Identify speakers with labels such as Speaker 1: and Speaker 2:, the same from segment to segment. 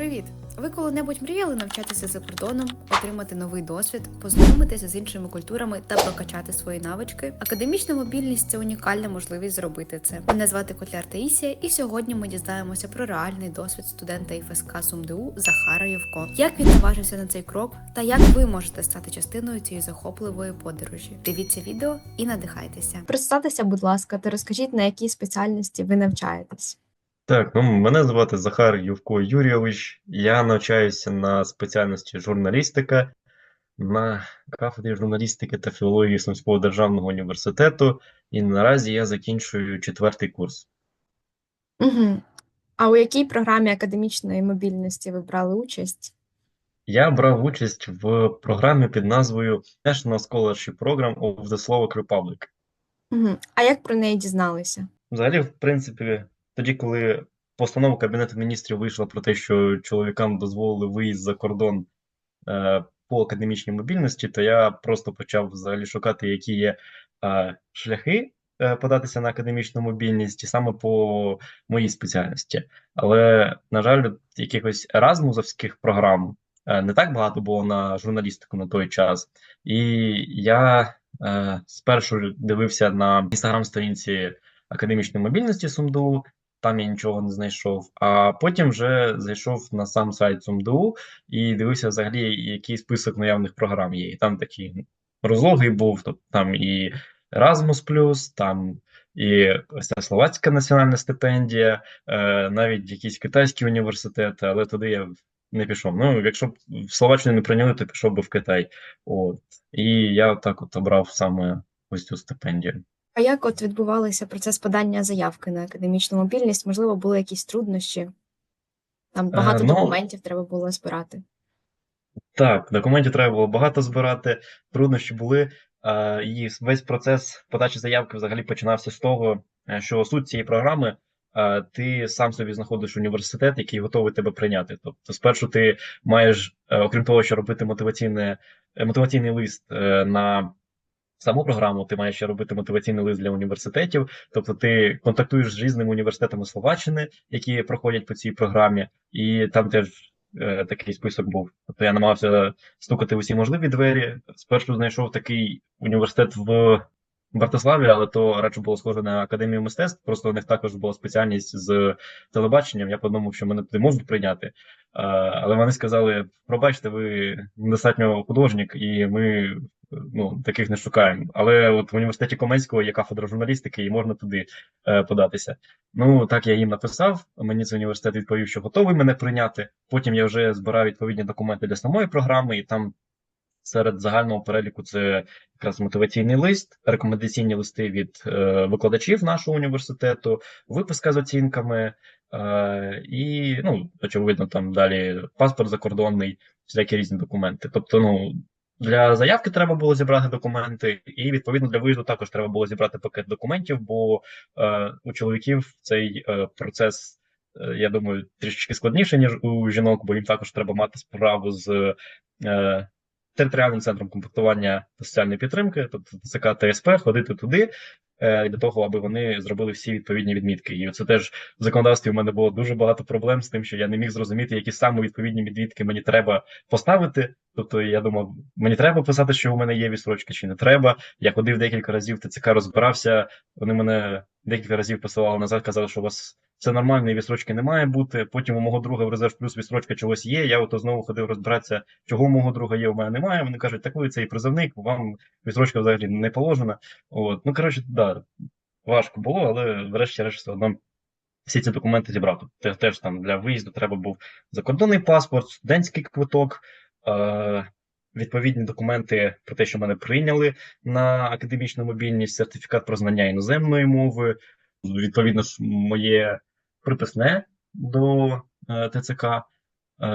Speaker 1: Привіт! Ви коли-небудь мріяли навчатися за кордоном, отримати новий досвід, познайомитися з іншими культурами та прокачати свої навички? Академічна мобільність це унікальна можливість зробити це. Мене звати Котляр Таїсія, і сьогодні ми дізнаємося про реальний досвід студента ІФСК СумДУ Захара Євко. Як він наважився на цей крок, та як ви можете стати частиною цієї захопливої подорожі? Дивіться відео і надихайтеся.
Speaker 2: Представтеся, будь ласка, та розкажіть, на якій спеціальності ви навчаєтесь.
Speaker 3: Так, ну мене звати Захар Ювко Юрійович. Я навчаюся на спеціальності журналістика на кафедрі журналістики та філології Сумського державного університету, і наразі я закінчую четвертий курс.
Speaker 2: Угу. А у якій програмі академічної мобільності ви брали участь?
Speaker 3: Я брав участь в програмі під назвою National Scholarship Program of the Slovak Republic.
Speaker 2: Угу. А як про неї дізналися?
Speaker 3: Взагалі, в принципі, тоді, коли постанова Кабінету міністрів вийшла про те, що чоловікам дозволили виїзд за кордон е, по академічній мобільності, то я просто почав взагалі шукати, які є е, шляхи е, податися на академічну мобільність, і саме по моїй спеціальності. Але, на жаль, якихось еразмусовських програм е, не так багато було на журналістику на той час. І я е, спершу дивився на інстаграм-сторінці академічної мобільності СумДУ, там я нічого не знайшов. А потім вже зайшов на сам сайт СумДУ і дивився взагалі, який список наявних програм є. І там такий розлогий був, тобто там і Erasmus+, там і ось ця словацька національна стипендія, е, навіть якісь китайські університети, але туди я не пішов. Ну, якщо б в Словаччину не прийняли, то пішов би в Китай. От. І я так от обрав саме ось цю стипендію.
Speaker 2: А як от відбувався процес подання заявки на академічну мобільність? Можливо, були якісь труднощі? Там багато
Speaker 3: ну,
Speaker 2: документів треба було збирати.
Speaker 3: Так, документів треба було багато збирати, труднощі були. е, І весь процес подачі заявки взагалі починався з того, е, що суть цієї програми е, ти сам собі знаходиш університет, який готовий тебе прийняти. Тобто, спершу ти маєш, е, окрім того, що робити мотиваційне, е, мотиваційний лист е, на саму програму, ти маєш ще робити мотиваційний лист для університетів. Тобто, ти контактуєш з різними університетами Словаччини, які проходять по цій програмі, і там теж е, такий список був. Тобто я намагався стукати усі можливі двері. Спершу знайшов такий університет в Братиславі, але то радше було схоже на академію мистецтв. Просто у них також була спеціальність з телебаченням. Я подумав, що мене туди можуть прийняти. Е, Але вони сказали: пробачте, ви недостатньо художник, і ми ну, таких не шукаємо. Але от в університеті Коменського є кафедра журналістики, і можна туди е, податися. Ну так я їм написав. Мені цей університет відповів, що готовий мене прийняти. Потім я вже збирав відповідні документи для самої програми, і там серед загального переліку це якраз мотиваційний лист, рекомендаційні листи від е, викладачів нашого університету, виписка з оцінками, е, і ну, очевидно, там далі паспорт закордонний, всякі різні документи. Тобто, ну. Для заявки треба було зібрати документи, і відповідно для виїзду також треба було зібрати пакет документів, бо е, у чоловіків цей е, процес, е, я думаю, трішечки складніше, ніж у жінок, бо їм також треба мати справу з е, територіальним центром комплектування та соціальної підтримки, тобто ТЦК ТСП, ходити туди е, для того, аби вони зробили всі відповідні відмітки. І це теж в законодавстві в мене було дуже багато проблем з тим, що я не міг зрозуміти, які саме відповідні відмітки мені треба поставити. Тобто я думав, мені треба писати, що у мене є відсрочка, чи не треба. Я ходив декілька разів, ТЦК розбирався. Вони мене декілька разів посилали назад, казали, що у вас все нормально, і не має бути. Потім у мого друга в резерв плюс відсрочка чогось є. Я ото знову ходив розбиратися, чого у мого друга є, у мене немає. Вони кажуть, так ви цей призовник, вам відсрочка взагалі не положена. От. Ну коротше, да, важко було, але врешті-решт все одно. Всі ці документи зібрав. Тобто теж там для виїзду треба був закордонний паспорт, студентський квиток, е, відповідні документи про те, що мене прийняли на академічну мобільність, сертифікат про знання іноземної мови, відповідно моє приписне до е, ТЦК е,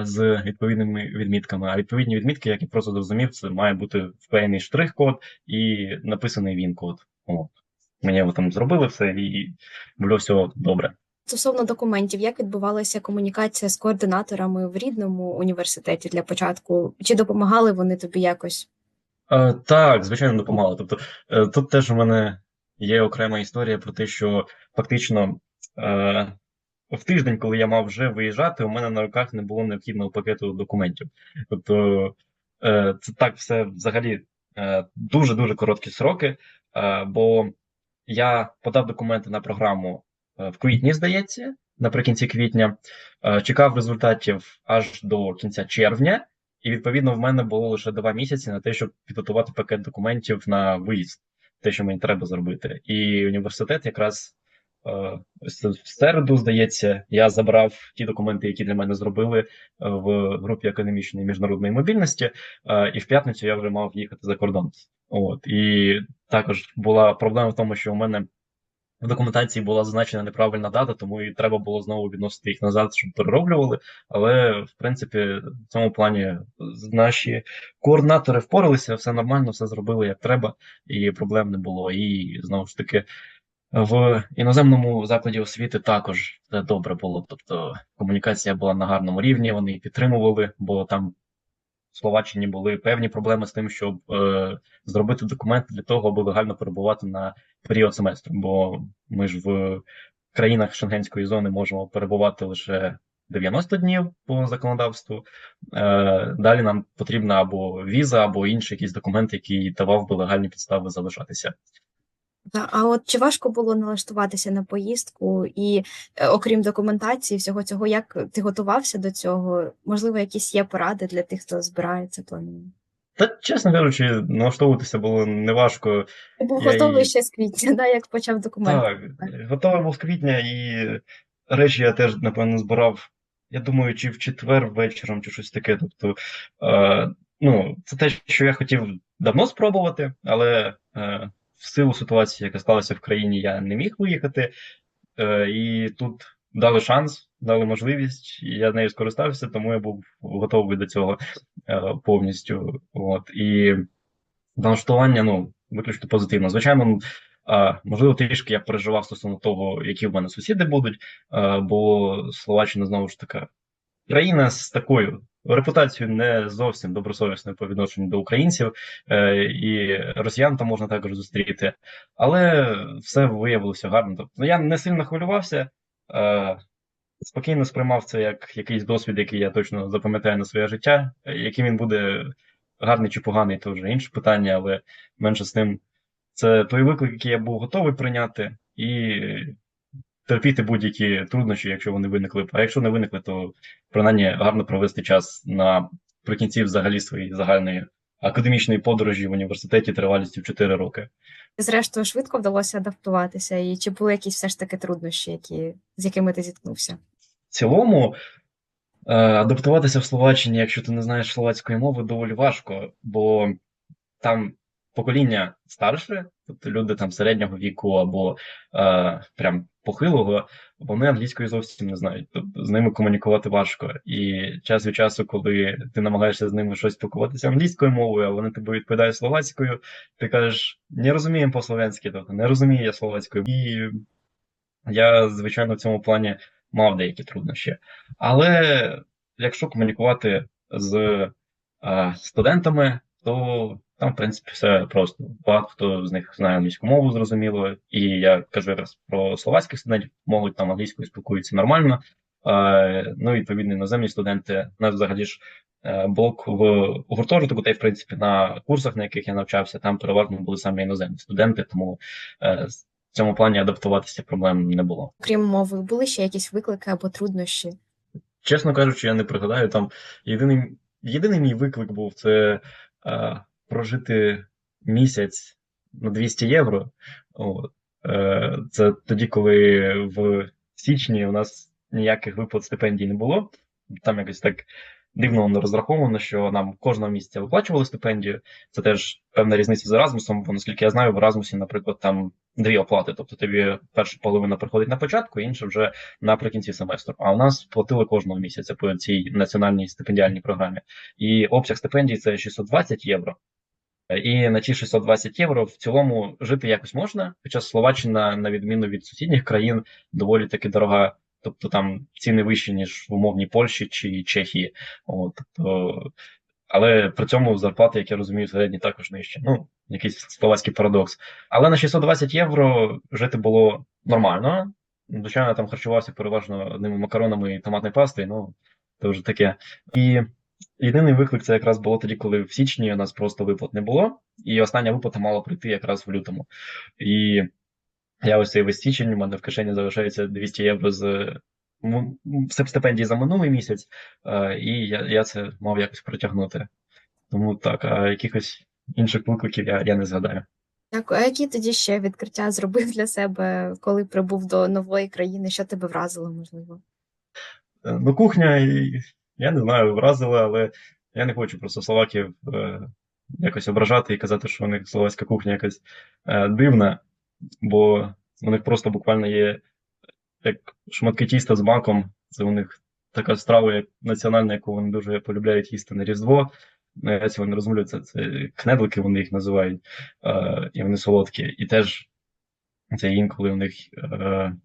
Speaker 3: з відповідними відмітками. А відповідні відмітки, як я просто зрозумів, це має бути вклеєний штрих-код і написаний він-код. От. Мені його там зробили все, і було все добре.
Speaker 2: Стосовно документів, як відбувалася комунікація з координаторами в рідному університеті для початку? Чи допомагали вони тобі якось?
Speaker 3: Е, так, звичайно, допомагало. Тобто, е, тут теж у мене є окрема історія про те, що фактично е, в тиждень, коли я мав вже виїжджати, у мене на руках не було необхідного пакету документів. Тобто е, це так все взагалі е, дуже-дуже короткі сроки, е, бо я подав документи на програму е, в квітні, здається, наприкінці квітня, чекав результатів аж до кінця червня, і відповідно в мене було лише два місяці на те, щоб підготувати пакет документів на виїзд, те, що мені треба зробити. І університет якраз в середу, здається, я забрав ті документи, які для мене зробили е, в групі академічної міжнародної мобільності, е, і в п'ятницю я вже мав їхати за кордон. От і також була проблема в тому, що у мене в документації була зазначена неправильна дата, тому і треба було знову відносити їх назад, щоб перероблювали. Але в принципі, в цьому плані наші координатори впоралися, все нормально, все зробили як треба, і проблем не було. І знову ж таки. В іноземному закладі освіти також все добре було. Тобто комунікація була на гарному рівні, вони її підтримували, бо там в Словаччині були певні проблеми з тим, щоб е, зробити документи для того, аби легально перебувати на період семестру. Бо ми ж в країнах Шенгенської зони можемо перебувати лише 90 днів по законодавству. Е, далі нам потрібна або віза, або інший якийсь документ, який давав би легальні підстави залишатися.
Speaker 2: А от чи важко було налаштуватися на поїздку, і е, окрім документації, всього цього, як ти готувався до цього? Можливо, якісь є поради для тих, хто збирається планує?
Speaker 3: Та, чесно кажучи, налаштовуватися було неважко.
Speaker 2: Ти був
Speaker 3: Я
Speaker 2: готовий
Speaker 3: і-
Speaker 2: ще з квітня, да, як почав документи.
Speaker 3: Так, готовий був з квітня, і речі я теж, напевно, збирав. Я думаю, чи в четвер вечором, чи щось таке. Тобто, е, ну, це те, що я хотів давно спробувати, але е, в силу ситуації, яка склалася в країні, я не міг виїхати. Е, і тут дали шанс, дали можливість, і я нею скористався, тому я був готовий до цього е, повністю. От. І налаштування, ну, виключно позитивно. Звичайно, можливо, трішки я переживав стосовно того, які в мене сусіди будуть, а, бо Словаччина знову ж така країна з такою репутацією не зовсім добросовісною по відношенню до українців, е, і росіян там можна також зустріти, але все виявилося гарно. Тобто я не сильно хвилювався. е, Спокійно сприймав це як якийсь досвід, який я точно запам'ятаю на своє життя. Яким він буде гарний чи поганий, то вже інше питання, але менше з тим, це той виклик, який я був готовий прийняти, і терпіти будь-які труднощі, якщо вони виникли. А якщо не виникли, то принаймні гарно провести час наприкінці взагалі своєї загальної академічної подорожі в університеті тривалістю в 4 роки.
Speaker 2: Зрештою, швидко вдалося адаптуватися, і чи були якісь все ж таки труднощі, які, з якими ти зіткнувся?
Speaker 3: В цілому, е, адаптуватися в Словаччині, якщо ти не знаєш словацької мови, доволі важко, бо там покоління старше, тобто люди там середнього віку або е, прям похилого, вони англійської зовсім не знають. Тобто з ними комунікувати важко. І час від часу, коли ти намагаєшся з ними щось спілкуватися англійською мовою, а вони тобі відповідають словацькою, ти кажеш, не розуміємо по-словенськи, тобто не розумію я словацькою. І я, звичайно, в цьому плані мав деякі труднощі. Але якщо комунікувати з е, студентами, то там, в принципі, все просто. Багато хто з них знає англійську мову, зрозуміло, і я кажу якраз про словацьких студентів, можуть там англійською спілкуються нормально. Е, ну, і відповідно, іноземні студенти, у нас взагалі ж е, блок в гуртожитку, та й в принципі на курсах, на яких я навчався, там переважно були саме іноземні студенти, тому е, в цьому плані адаптуватися проблем не було.
Speaker 2: Окрім мови, були ще якісь виклики або труднощі?
Speaker 3: Чесно кажучи, я не пригадаю. Там єдиний, єдиний мій виклик був це прожити місяць на 200 євро. От. Е, це тоді, коли в січні у нас ніяких виплат стипендій не було. Там якось так дивно воно розраховано, що нам кожного місяця виплачували стипендію. Це теж певна різниця з Еразмусом, бо наскільки я знаю, в Еразмусі, наприклад, там дві оплати. Тобто тобі перша половина приходить на початку, інша вже наприкінці семестру. А у нас платили кожного місяця по цій національній стипендіальній програмі. І обсяг стипендій це 620 євро. І на ті 620 євро в цілому жити якось можна. Хоча Словаччина, на відміну від сусідніх країн, доволі таки дорога. Тобто там ціни вищі, ніж в умовній Польщі чи Чехії. От, тобто, але при цьому зарплати, як я розумію, середні також нижчі. Ну, якийсь словацький парадокс. Але на 620 євро жити було нормально. звичайно, там харчувався переважно одними макаронами і томатною пастою, ну, це вже таке. І єдиний виклик це якраз було тоді, коли в січні у нас просто виплат не було, і остання виплата мала прийти якраз в лютому. І я ось цей весь січень, у мене в кишені залишається 200 євро з стипендії за минулий місяць, е, і я, я це мав якось протягнути. Тому так, а якихось інших викликів я, я не згадаю.
Speaker 2: Дякую. А які тоді ще відкриття зробив для себе, коли прибув до нової країни? Що тебе вразило, можливо?
Speaker 3: Е, Ну, кухня, я не знаю, вразила, але я не хочу просто словаків е, якось ображати і казати, що у них словацька кухня якась дивна, бо у них просто буквально є як шматки тіста з маком. Це у них така страва, як національна, яку вони дуже полюбляють їсти на Різдво. Ну, я цього не розумію, це, це кнедлики, вони їх називають, е, і вони солодкі. І теж це інколи у них. Е,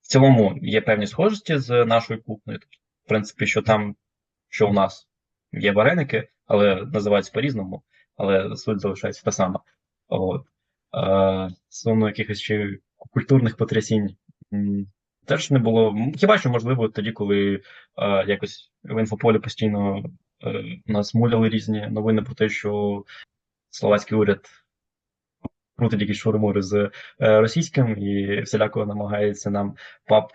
Speaker 3: в цілому є певні схожості з нашою кухнею. В принципі, що там, що у нас є вареники, але називаються по-різному, але суть залишається та сама. От. Е, Стосовно якихось ще культурних потрясінь теж не було. Хіба що, можливо, тоді, коли е, якось в інфополі постійно е, нас муляли різні новини про те, що словацький уряд крутить якісь шурмури з е, російським і всіляко намагається нам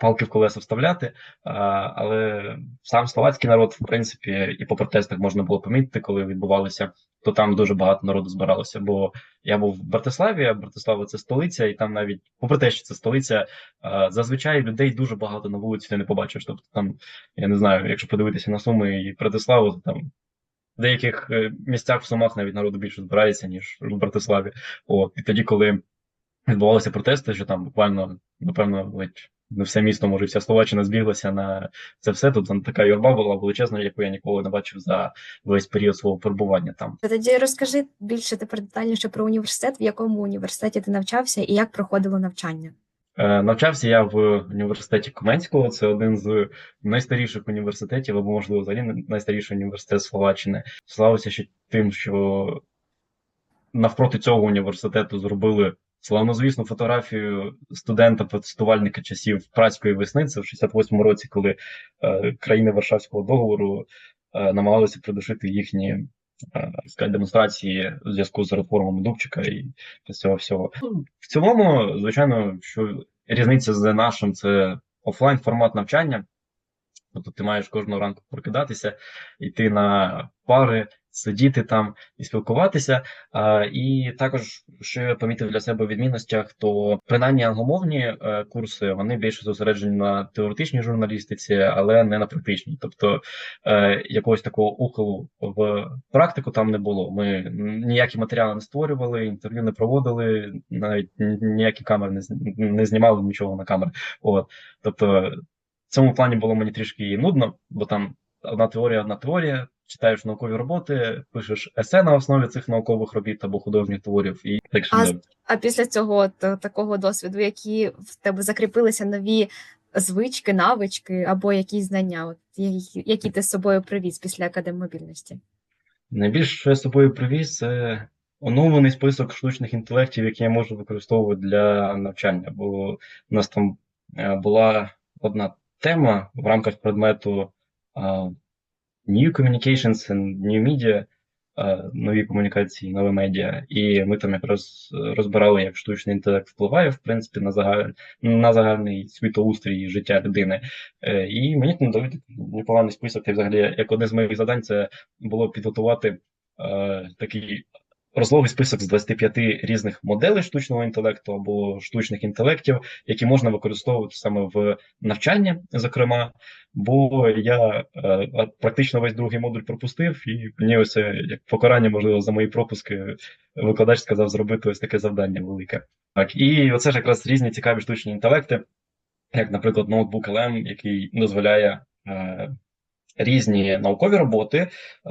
Speaker 3: палки в колеса вставляти. Але сам словацький народ, в принципі, і по протестах можна було помітити, коли відбувалося, то там дуже багато народу збиралося. Бо я був в Братиславі, а Братислава це столиця, і там навіть, попри те, що це столиця, зазвичай людей дуже багато на вулиці ти не побачиш. Тобто там, я не знаю, якщо подивитися на Суми і Братиславу, то там. В деяких е, місцях в Сумах навіть народу більше збирається, ніж в Братиславі. От, і тоді, коли відбувалися протести, що там буквально, напевно, ледь не все місто, може, вся Словаччина збіглася на це все. Тут там така юрба була величезна, яку я ніколи не бачив за весь період свого перебування там.
Speaker 2: Тоді розкажи більше тепер детальніше про університет, в якому університеті ти навчався і як проходило навчання.
Speaker 3: Е, Навчався я в університеті Коменського. Це один з найстаріших університетів, або, можливо, взагалі найстаріший університет Словаччини. Славився ще тим, що навпроти цього університету зробили славнозвісну фотографію студента-протестувальника часів працької весни. Це в 68-му році, коли е, країни Варшавського договору е, намагалися придушити їхні сказати, демонстрації у зв'язку з реформами Дубчика і цього всього. Ну, В цілому, звичайно, що різниця з нашим це офлайн формат навчання. Тобто ти маєш кожного ранку прокидатися, йти на пари, сидіти там і спілкуватися. І також, що я помітив для себе в відмінностях, то принаймні англомовні е, курси вони більше зосереджені на теоретичній журналістиці, але не на практичній. Тобто е, якогось такого ухилу в практику там не було. Ми ніякі матеріали не створювали, інтерв'ю не проводили, навіть ніякі камери не знімали нічого на камери. От. Тобто в цьому плані було мені трішки нудно, бо там одна теорія, одна теорія, читаєш наукові роботи, пишеш есе на основі цих наукових робіт або художніх творів, і так
Speaker 2: А А після цього от, такого досвіду, які в тебе закріпилися нові звички, навички або якісь знання, от, які, ти з собою привіз після академмобільності?
Speaker 3: найбільше, що я з собою привіз, це оновлений список штучних інтелектів, які я можу використовувати для навчання. Бо у нас там е, була одна тема в рамках предмету е, New Communications and New Media, е, нові комунікації, нові медіа. І ми там якраз розбирали, як штучний інтелект впливає, в принципі, на загаль... на загальний світоустрій і життя людини. Е, І мені там дали непоганий список. І взагалі, як одне з моїх завдань, це було підготувати е, такий розлогий список з 25 різних моделей штучного інтелекту або штучних інтелектів, які можна використовувати саме в навчанні, зокрема. Бо я е, практично весь другий модуль пропустив, і мені ось як покарання, можливо, за мої пропуски, викладач сказав зробити ось таке завдання велике. Так, і оце ж якраз різні цікаві штучні інтелекти, як, наприклад, ноутбук LM, який дозволяє е, різні наукові роботи е,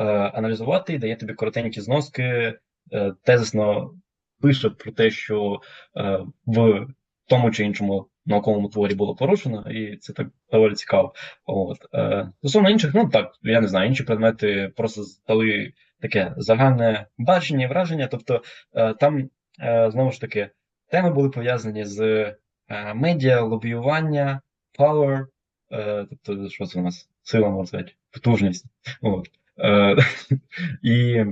Speaker 3: аналізувати і дає тобі коротенькі зноски, тезисно пише про те, що е, в тому чи іншому науковому творі було порушено, і це так доволі цікаво. От. Е, стосовно інших, ну так, я не знаю, інші предмети просто дали таке загальне бачення і враження. Тобто е, там е, знову ж таки теми були пов'язані з е, медіа, лобіювання, power, е, тобто, що це у нас? Сила, можна сказати, потужність. От. Е, і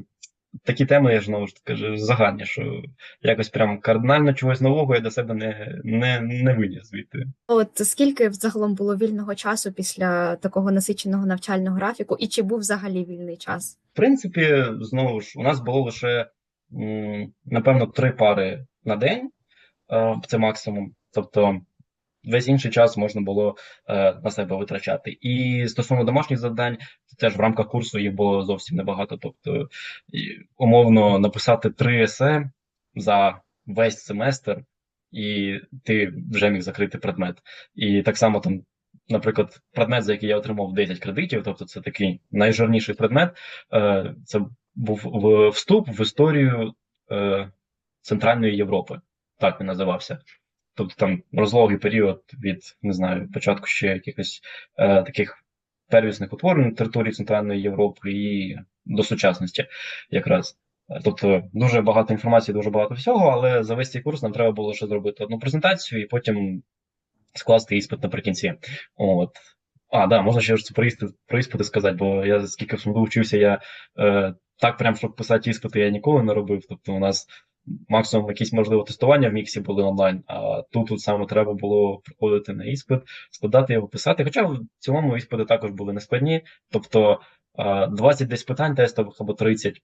Speaker 3: такі теми, я ж знову ж таки загальні, що якось прям кардинально чогось нового я до себе не, не, не виніс звідти.
Speaker 2: От скільки загалом було вільного часу після такого насиченого навчального графіку, і чи був взагалі вільний час?
Speaker 3: В принципі, знову ж, у нас було лише, напевно, три пари на день, е, це максимум. Тобто весь інший час можна було е, на себе витрачати. І стосовно домашніх завдань, це теж в рамках курсу їх було зовсім небагато. Тобто, умовно, написати три есе за весь семестр, і ти вже міг закрити предмет. І так само там. Наприклад, предмет, за який я отримав 10 кредитів, тобто це такий найжирніший предмет, е, це був вступ в історію е, Центральної Європи. Так він називався. Тобто там розлогий період від, не знаю, початку ще якихось е, таких первісних утворень на території Центральної Європи і до сучасності якраз. Е, Тобто дуже багато інформації, дуже багато всього, але за весь цей курс нам треба було ще зробити одну презентацію і потім скласти іспит наприкінці. От. А, да, можна ще про іспити, про іспити сказати, бо я скільки в СумДУ вчився, я е, так прям, щоб писати іспити, я ніколи не робив. Тобто у нас максимум якісь, можливо, тестування в міксі були онлайн, а тут, тут саме треба було приходити на іспит, складати його, писати. Хоча в цілому іспити також були нескладні. Тобто е, 20 десь питань тестових або 30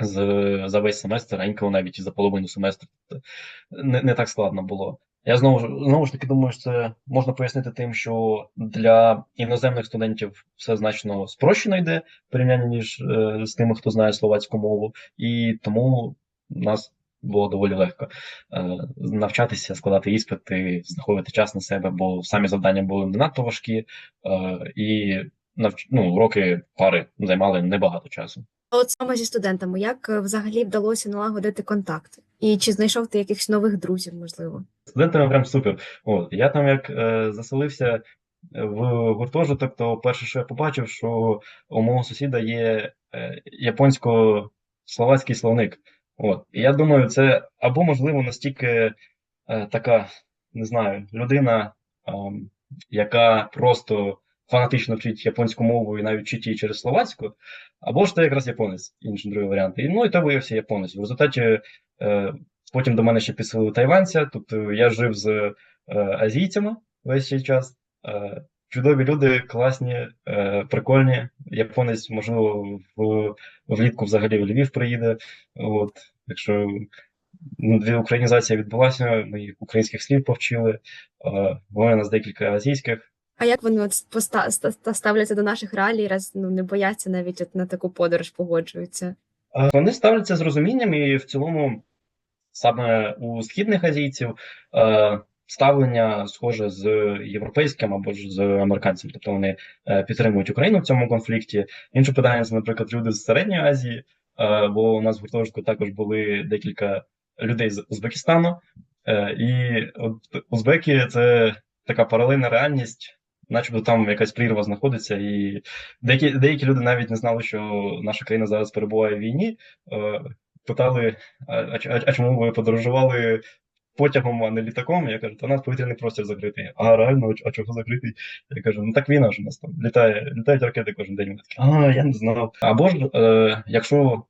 Speaker 3: з, за весь семестр, а інколи навіть за половину семестру. Не, не так складно було. Я знову ж знову ж таки думаю, що це можна пояснити тим, що для іноземних студентів все значно спрощено йде в порівнянні ніж е, з тими, хто знає словацьку мову, і тому нас було доволі легко е, навчатися, складати іспити, знаходити час на себе, бо самі завдання були не надто важкі, е, і навч... ну, уроки пари займали небагато часу.
Speaker 2: А от саме зі студентами, як е, взагалі вдалося налагодити контакти? І чи знайшов ти якихось нових друзів, можливо?
Speaker 3: студентами прям супер. От, я там як е, заселився в гуртожиток, то перше, що я побачив, що у мого сусіда є е, японсько-словацький словник. От. І я думаю, це або, можливо, настільки е, така, не знаю, людина, ем, яка просто фанатично вчить японську мову і навіть вчить її через словацьку, або ж це якраз японець, інший другий варіант. І, ну і то виявився японець. В результаті е, Потім до мене ще підсилили тайванця. Тобто я жив з е, азійцями весь цей час. Е, чудові люди, класні, е, прикольні. Японець, можливо, в, влітку взагалі в Львів приїде. От, якщо дві українізація відбулася, ми їх українських слів повчили. Е, було у нас декілька азійських.
Speaker 2: А як вони от поста- ста- ста- ставляться до наших реалій, раз ну не бояться навіть от на таку подорож погоджуються?
Speaker 3: Е, Вони ставляться з розумінням, і в цілому, саме у східних азійців, е, ставлення схоже з європейським або ж з американцем. Тобто вони е, підтримують Україну в цьому конфлікті. Інше питання це, наприклад, люди з Середньої Азії, е, бо у нас в гуртожитку також були декілька людей з Узбекистану. Е, І от Узбеки це така паралельна реальність. Начебто там якась прірва знаходиться, і деякі деякі люди навіть не знали, що наша країна зараз перебуває в війні. Питали, а, а, а чому ви подорожували потягом, а не літаком? Я кажу, та у нас повітряний простір закритий. А реально, а чого закритий? Я кажу, ну так війна ж у нас там літає, літають ракети кожен день. Такі, а я не знав. Або ж, е, якщо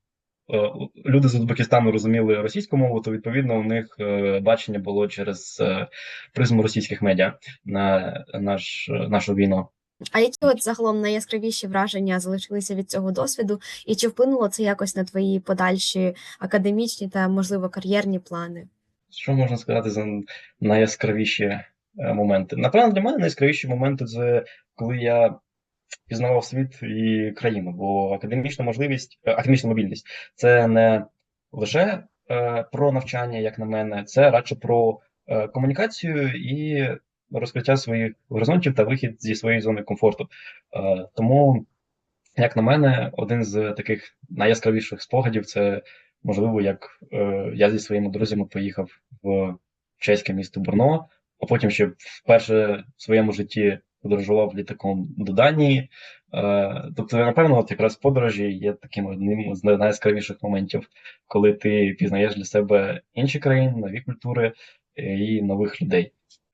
Speaker 3: е, люди з Узбекистану розуміли російську мову, то відповідно у них е, бачення було через е, призму російських медіа на наш, нашу війну.
Speaker 2: А які от загалом найяскравіші враження залишилися від цього досвіду, і чи вплинуло це якось на твої подальші академічні та можливо кар'єрні плани?
Speaker 3: Що можна сказати за найяскравіші е, моменти? Напевно, для мене найяскравіші моменти це коли я пізнавав світ і країну, бо академічна можливість, е, академічна мобільність це не лише е, про навчання, як на мене, це радше про комунікацію і розкриття своїх горизонтів та вихід зі своєї зони комфорту. Тому, як на мене, один з таких найяскравіших спогадів це можливо, як е, я зі своїми друзями поїхав в чеське місто Брно, а потім ще вперше в своєму житті подорожував літаком до Данії. Е, тобто, напевно, от якраз подорожі є таким одним з найяскравіших моментів, коли ти пізнаєш для себе інші країни, нові культури е, і нових людей.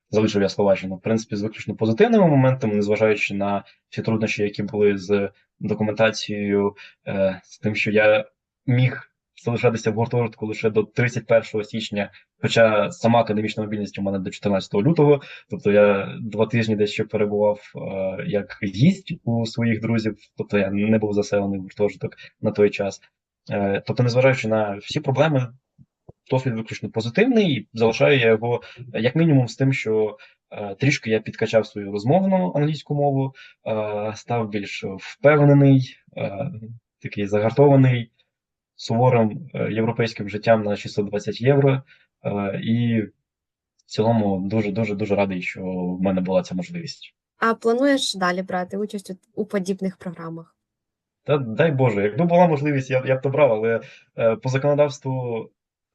Speaker 3: залишив я Словаччину, в принципі, з виключно позитивними моментами, незважаючи на всі труднощі, які були з документацією, е, з тим, що я міг залишатися в гуртожитку лише до 31 січня, хоча сама академічна мобільність у мене до 14 лютого, тобто я два тижні десь ще перебував е, як гість у своїх друзів, тобто я не був заселений в гуртожиток на той час. Е, тобто, незважаючи на всі проблеми, досвід виключно позитивний, і залишаю я його як мінімум з тим, що е, трішки я підкачав свою розмовну англійську мову, е, став більш впевнений, е, такий загартований суворим е, європейським життям на 620 євро. Е, і в цілому дуже дуже дуже радий, що в мене була ця можливість.
Speaker 2: А плануєш далі брати участь у, подібних програмах?
Speaker 3: Та дай Боже, якби була можливість, я, я б то брав, але е, по законодавству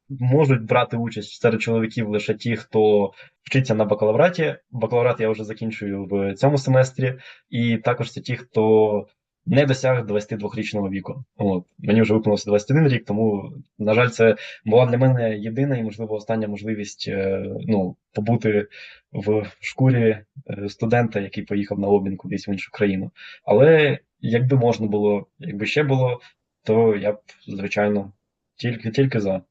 Speaker 3: можуть брати участь серед чоловіків лише ті, хто вчиться на бакалавраті. Бакалаврат я вже закінчую в цьому семестрі, і також це ті, хто не досяг 22-річного віку. От мені вже виповнився 21 рік, тому на жаль, це була для мене єдина і можливо остання можливість е, ну, побути в шкурі е, студента, який поїхав на обмін кудись в іншу країну. Але якби можна було, якби ще було, то я б, звичайно, тільки тільки за.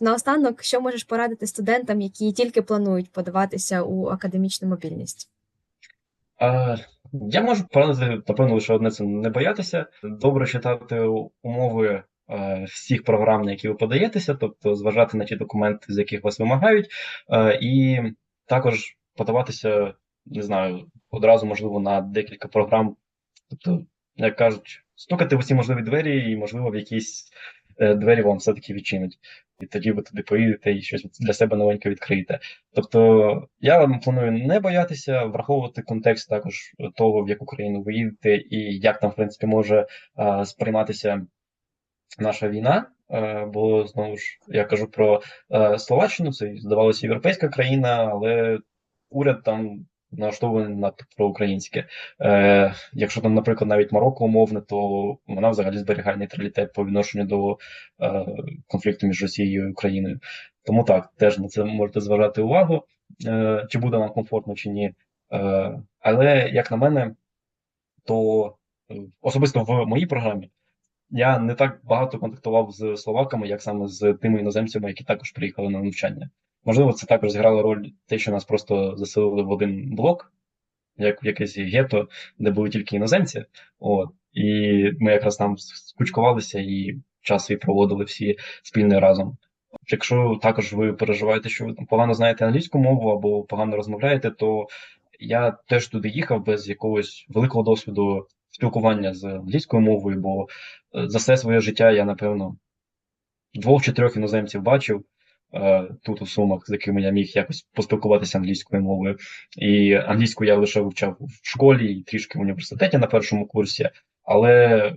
Speaker 2: Наостанок, що можеш порадити студентам, які тільки планують подаватися у академічну мобільність?
Speaker 3: А, я можу порадити, напевно, лише одне це не боятися. Добре читати умови е, всіх програм, на які ви подаєтеся, тобто зважати на ті документи, з яких вас вимагають, е, і також подаватися, не знаю, одразу, можливо, на декілька програм. Тобто, як кажуть, стукати в усі можливі двері, і, можливо, в якісь е, двері вам все-таки відчинять. І тоді ви туди поїдете і щось для себе новеньке відкриєте. Тобто я планую не боятися, враховувати контекст також того, в яку країну ви їдете, і як там, в принципі, може а, сприйматися наша війна. Е, Бо знову ж я кажу про е, Словаччину, це здавалося європейська країна, але уряд там налаштований надто проукраїнське. Е, Якщо там, наприклад, навіть Марокко умовне, то вона взагалі зберігає нейтралітет по відношенню до е, конфлікту між Росією і Україною. Тому так, теж на це можете зважати увагу, е, чи буде вам комфортно, чи ні. Е, але, як на мене, то е, особисто в моїй програмі я не так багато контактував з словаками, як саме з тими іноземцями, які також приїхали на навчання. Можливо, це також зіграло роль те, що нас просто заселили в один блок, як в якесь гетто, де були тільки іноземці. От, і ми якраз там скучкувалися і час свій проводили всі спільно разом. Якщо також ви переживаєте, що ви погано знаєте англійську мову або погано розмовляєте, то я теж туди їхав без якогось великого досвіду спілкування з англійською мовою, бо е, за все своє життя я, напевно, двох чи трьох іноземців бачив тут у Сумах, з якими я міг якось поспілкуватися англійською мовою. І англійську я лише вивчав в школі і трішки в університеті на першому курсі, але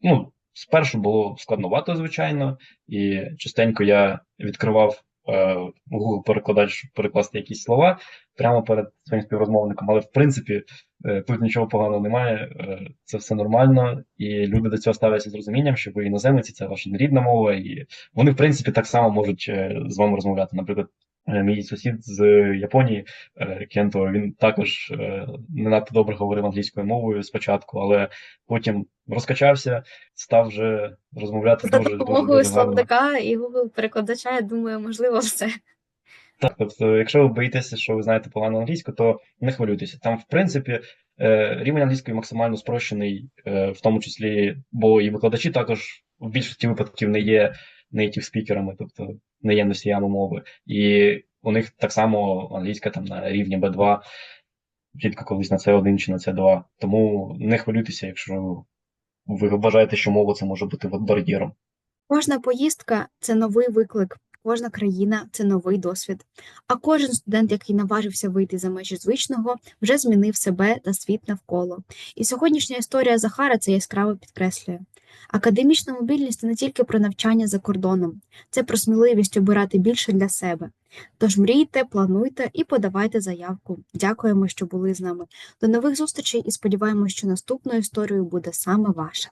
Speaker 3: ну, спершу було складновато, звичайно, і частенько я відкривав е, Google перекладач, щоб перекласти якісь слова прямо перед своїм співрозмовником. Але в принципі е, тут нічого поганого немає, е, це все нормально, і люди до цього ставляться з розумінням, що ви іноземці, це ваша рідна мова, і вони, в принципі, так само можуть е, з вами розмовляти. Наприклад, е, мій сусід з Японії е, Кенто, він також е, не надто добре говорив англійською мовою спочатку, але потім розкачався, став вже розмовляти
Speaker 2: За
Speaker 3: дуже
Speaker 2: допомогою словника і Google перекладача, я думаю, можливо, все.
Speaker 3: Так, тобто, якщо ви боїтеся, що ви знаєте погано англійську, то не хвилюйтеся. Там, в принципі, е, рівень англійської максимально спрощений, е, в тому числі, бо і викладачі також в більшості випадків не є нейтів спікерами, тобто не є носіями мови. І у них так само англійська там на рівні B2, чітко колись на C1 чи на C2. Тому не хвилюйтеся, якщо ви вважаєте, що мова це може бути бар'єром.
Speaker 2: Кожна поїздка це новий виклик, кожна країна це новий досвід. А кожен студент, який наважився вийти за межі звичного, вже змінив себе та світ навколо. І сьогоднішня історія Захара це яскраво підкреслює. Академічна мобільність це не тільки про навчання за кордоном, це про сміливість обирати більше для себе. Тож мрійте, плануйте і подавайте заявку. Дякуємо, що були з нами. До нових зустрічей і сподіваємось, що наступною історією буде саме ваша.